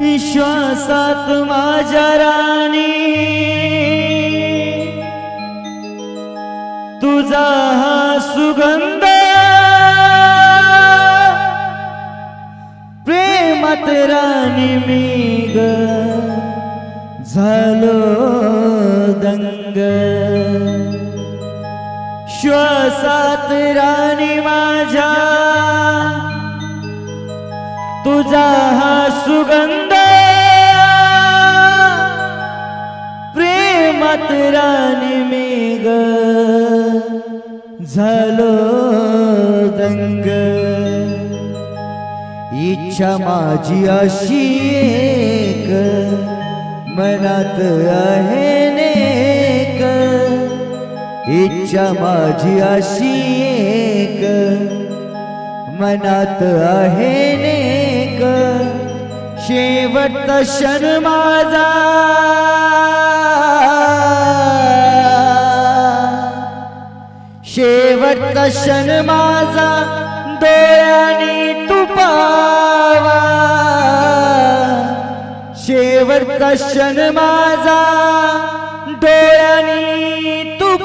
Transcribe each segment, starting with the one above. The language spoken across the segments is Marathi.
श्वासात माझ्या राणी. तुझा हा सुगंध प्रेमात राणी मी ग झालो दंग. श्वासात राणी माझ्या. तुझा हा सुगंध। प्रेमात राणी मी झालो दंग। इच्छा माझी अशी एक मनात आहे नेक। इच्छा माझी अशी एक मनात आहे नेक। शेवट क्षण माझा. शेवट क्षण माझा डोळ्याने तुपावा. शेवट क्षण माझा डोळ्याने तू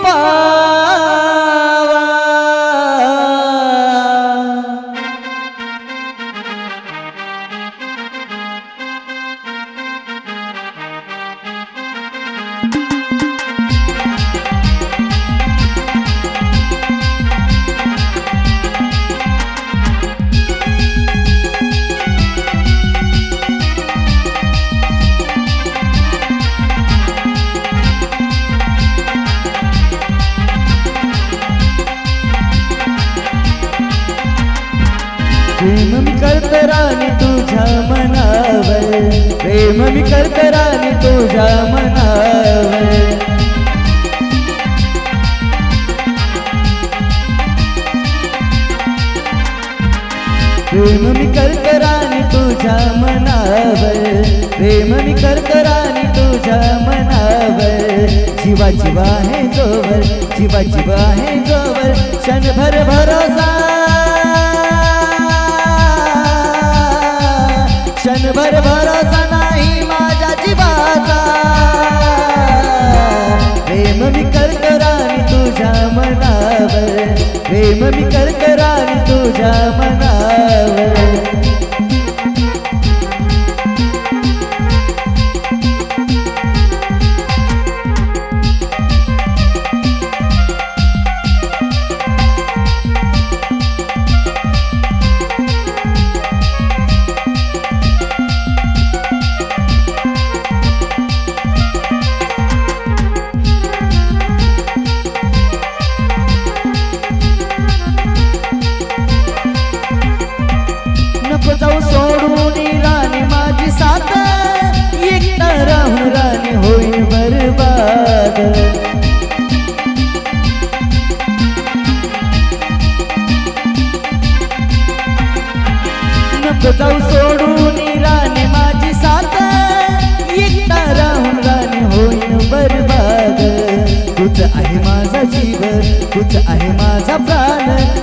प्रेम मी करत राणी तुझ्या मनावर. प्रेम मी करत राणी तुझ्या मनावर. प्रेम मी करत राणी तुझ्या मनावर. प्रेम मी करत राणी तुझ्या मनावर. जीवा जीवा आहे जोवर जीवा जीवा आहे जोवर. क्षणभर भरोसा क्षणभर भरोसा नाही माझ्या जीवाचा. प्रेम मी करत राणी तुझ्या मनावर. प्रेम मी करत राणी तुझ्या मनावर.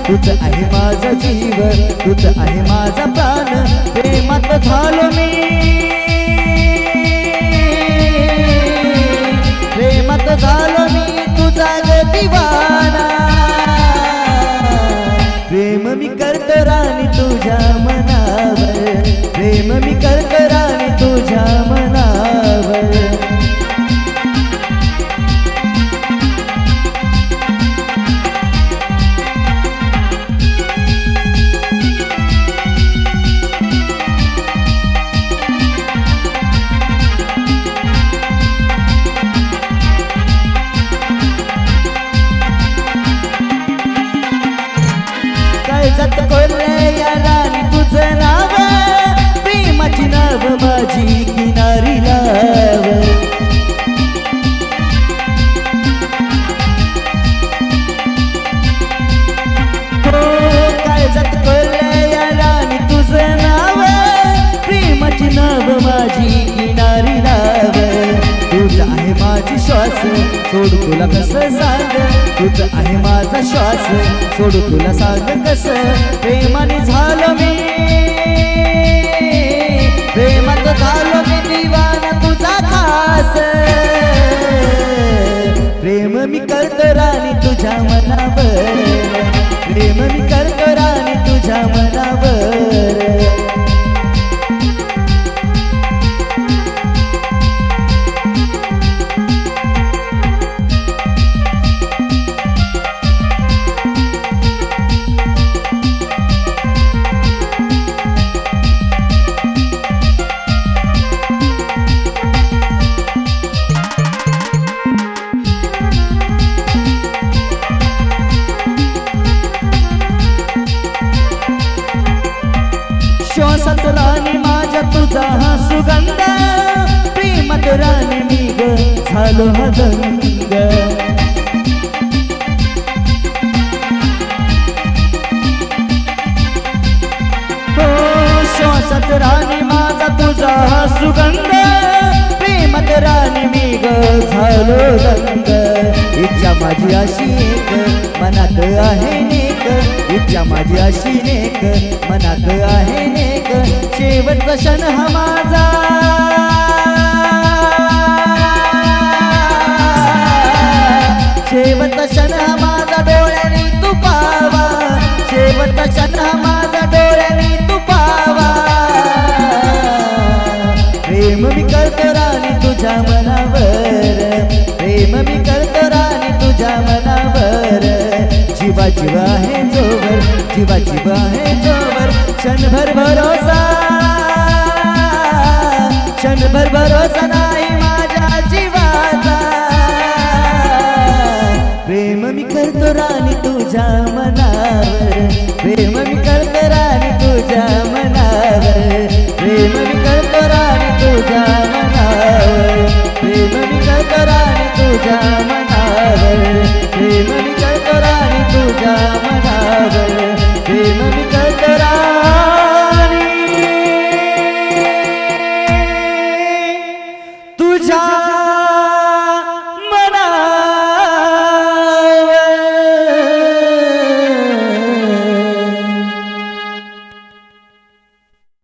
प्राण तुझ आहे माझा जीव तुझ आहे माझा प्राण. Correia सोडू तुला कस सांग तुझ आहे माझा श्वास. सोडू तुला सांग कस? प्रेमाने झालं मी. प्रेमात झालं मी दिवाना तुझा खास. प्रेम मी करत राणी तुझ्या मनावर. प्रेम मी करत राणी तुझ्या मना झालो दंग हो श्वासात राणी माझा तुझा हा सुगंध. प्रेमात राणी मी ग झालो रंग इच्छा माझी अशी एक मनात आहे नेक इच्छा माझी अशी नेक मनात आहे नेक शेवटचा क्षण हा माझा. मनावर. प्रेम मी करतो राणी तुझ्या मनावर. जीवा जीवा आहे जोवर. जीवा जीवा आहे जोवर. क्षणभर भरोसा. क्षणभर भरोसा नाही माझ्या जीवाचा. प्रेम मी करतो राणी तुझ्या मनावर. प्रेम मी